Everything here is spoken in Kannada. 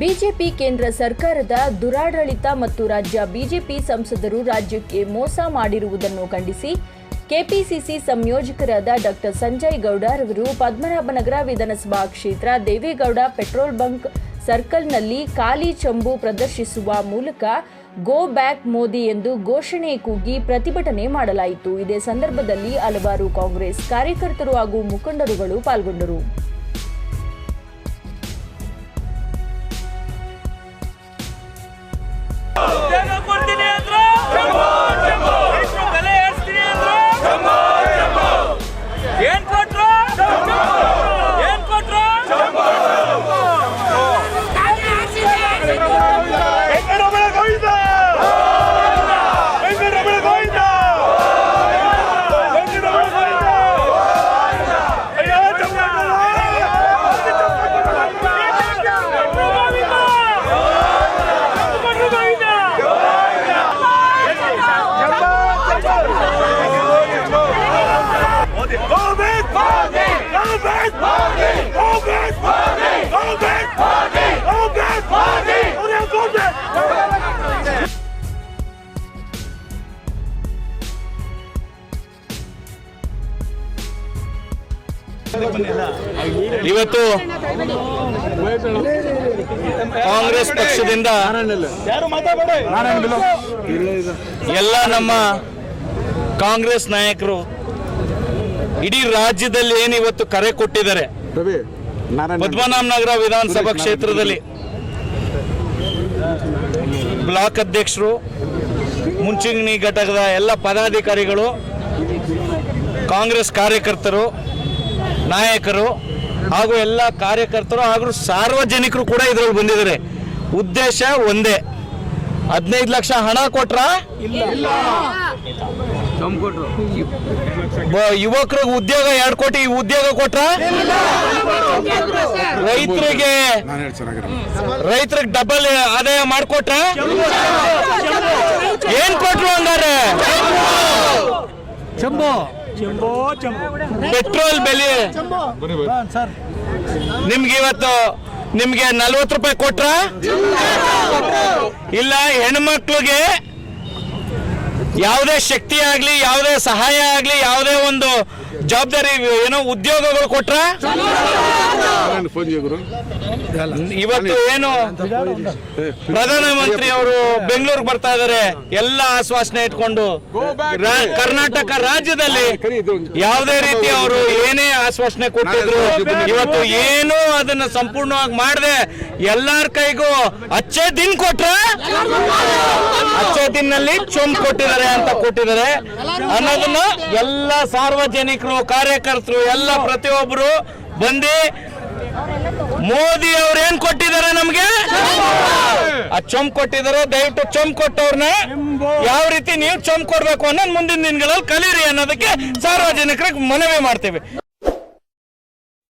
ಬಿಜೆಪಿ ಕೇಂದ್ರ ಸರ್ಕಾರದ ದುರಾಡಳಿತ ಮತ್ತು ರಾಜ್ಯ ಬಿಜೆಪಿ ಸಂಸದರು ರಾಜ್ಯಕ್ಕೆ ಮೋಸ ಮಾಡಿರುವುದನ್ನು ಖಂಡಿಸಿ ಕೆಪಿಸಿಸಿ ಸಂಯೋಜಕರಾದ ಡಾಕ್ಟರ್ ಸಂಜಯ್ ಗೌಡ ರವರು ಪದ್ಮನಾಭನಗರ ವಿಧಾನಸಭಾ ಕ್ಷೇತ್ರ ದೇವೇಗೌಡ ಪೆಟ್ರೋಲ್ ಬಂಕ್ ಸರ್ಕಲ್ನಲ್ಲಿ ಖಾಲಿ ಚಂಬು ಪ್ರದರ್ಶಿಸುವ ಮೂಲಕ ಗೋ ಬ್ಯಾಕ್ ಮೋದಿ ಎಂದು ಘೋಷಣೆ ಕೂಗಿ ಪ್ರತಿಭಟನೆ ಮಾಡಲಾಯಿತು. ಇದೇ ಸಂದರ್ಭದಲ್ಲಿ ಹಲವಾರು ಕಾಂಗ್ರೆಸ್ ಕಾರ್ಯಕರ್ತರು ಹಾಗೂ ಮುಖಂಡರುಗಳು ಪಾಲ್ಗೊಂಡರು. ಇವತ್ತು ಕಾಂಗ್ರೆಸ್ ಪಕ್ಷದಿಂದ ಎಲ್ಲ ನಮ್ಮ ಕಾಂಗ್ರೆಸ್ ನಾಯಕರು ಇಡೀ ರಾಜ್ಯದಲ್ಲಿ ಏನು ಇವತ್ತು ಕರೆ ಕೊಟ್ಟಿದ್ದಾರೆ? ಪದ್ಮನಾಭನಗರ ನಾರಾಯಣ ಪದ್ಮನಾಭ ನಗರ ವಿಧಾನಸಭಾ ಕ್ಷೇತ್ರದಲ್ಲಿ. ಬ್ಲಾಕ್ ಅಧ್ಯಕ್ಷರು ಮುಂಚೂಣಿ ಘಟಕದ ಎಲ್ಲ ಪದಾಧಿಕಾರಿಗಳು ಕಾಂಗ್ರೆಸ್ ಕಾರ್ಯಕರ್ತರು ನಾಯಕರು ಹಾಗೂ ಎಲ್ಲ ಕಾರ್ಯಕರ್ತರು ಹಾಗೂ ಸಾರ್ವಜನಿಕರು ಕೂಡ ಇದರಲ್ಲಿ ಬಂದಿದ್ದಾರೆ. ಉದ್ದೇಶ ಒಂದೇ. ಹದಿನೈದು ಲಕ್ಷ ಹಣ ಕೊಟ್ರ? ಯುವಕರಿಗೆ ಉದ್ಯೋಗ ಎರಡು ಕೋಟಿ ಉದ್ಯೋಗ ಕೊಟ್ರ? ರೈತರಿಗೆ ರೈತರಿಗೆ ಡಬಲ್ ಆದಾಯ ಮಾಡಿಕೊಟ್ರ? ಏನ್ ಕೊಟ್ರು ಹಂಗಾರೆ? ಪೆಟ್ರೋಲ್ ಬೆಲೆ. ನಿಮ್ಗೆ ಇವತ್ತು ನಿಮ್ಗೆ ನಲ್ವತ್ತು ರೂಪಾಯಿ ಕೊಟ್ರ? ಇಲ್ಲ ಹೆಣ್ಮಕ್ಳಿಗೆ ಯಾವುದೇ ಶಕ್ತಿ ಆಗ್ಲಿ ಯಾವುದೇ ಸಹಾಯ ಆಗ್ಲಿ ಯಾವುದೇ ಒಂದು ಜವಾಬ್ದಾರಿ ಏನೋ ಉದ್ಯೋಗಗಳು ಕೊಟ್ರ? ಇವತ್ತು ಏನು ಪ್ರಧಾನಮಂತ್ರಿ ಅವರು ಬೆಂಗಳೂರಿಗೆ ಬರ್ತಾ ಇದಾರೆ. ಎಲ್ಲ ಆಶ್ವಾಸನೆ ಇಟ್ಕೊಂಡು ಕರ್ನಾಟಕ ರಾಜ್ಯದಲ್ಲಿ ಯಾವುದೇ ರೀತಿ ಅವರು ಏನೇ ಆಶ್ವಾಸನೆ ಕೊಟ್ಟಿದ್ರು ಇವತ್ತು ಏನು ಅದನ್ನ ಸಂಪೂರ್ಣವಾಗಿ ಮಾಡದೆ. ಎಲ್ಲಾರ ಕೈಗೂ ಅಚ್ಚೇ ದಿನ ಕೊಟ್ರ? ಅಚ್ಚೇ ದಿನಲ್ಲಿ ಚೊಂಬ್ ಕೊಟ್ಟಿದ್ದಾರೆ. ಅಂತ ಕೊಟ್ಟಿದ್ದಾರೆ. ಅನ್ನೋದನ್ನ ಎಲ್ಲ ಸಾರ್ವಜನಿಕರು, ಕಾರ್ಯಕರ್ತರು, ಎಲ್ಲ ಪ್ರತಿಯೊಬ್ಬರು ಬಂದಿ ಮೋದಿ ಅವ್ರು ಏನ್ ಕೊಟ್ಟಿದ್ದಾರೆ ನಮ್ಗೆ? ಆ ಚೊಂಬ್ ಕೊಟ್ಟಿದ್ದಾರೆ. ದಯವಿಟ್ಟು ಚೊಂಬ್ ಕೊಟ್ಟವ್ರನ್ನ ಯಾವ ರೀತಿ ನೀವು ಚೊಂಬ್ ಕೊಡ್ಬೇಕು ಅನ್ನೋದು ಮುಂದಿನ ದಿನಗಳಲ್ಲಿ ಕಲೀರಿ ಅನ್ನೋದಕ್ಕೆ ಸಾರ್ವಜನಿಕರಿಗೆ ಮನವಿ ಮಾಡ್ತೇವೆ.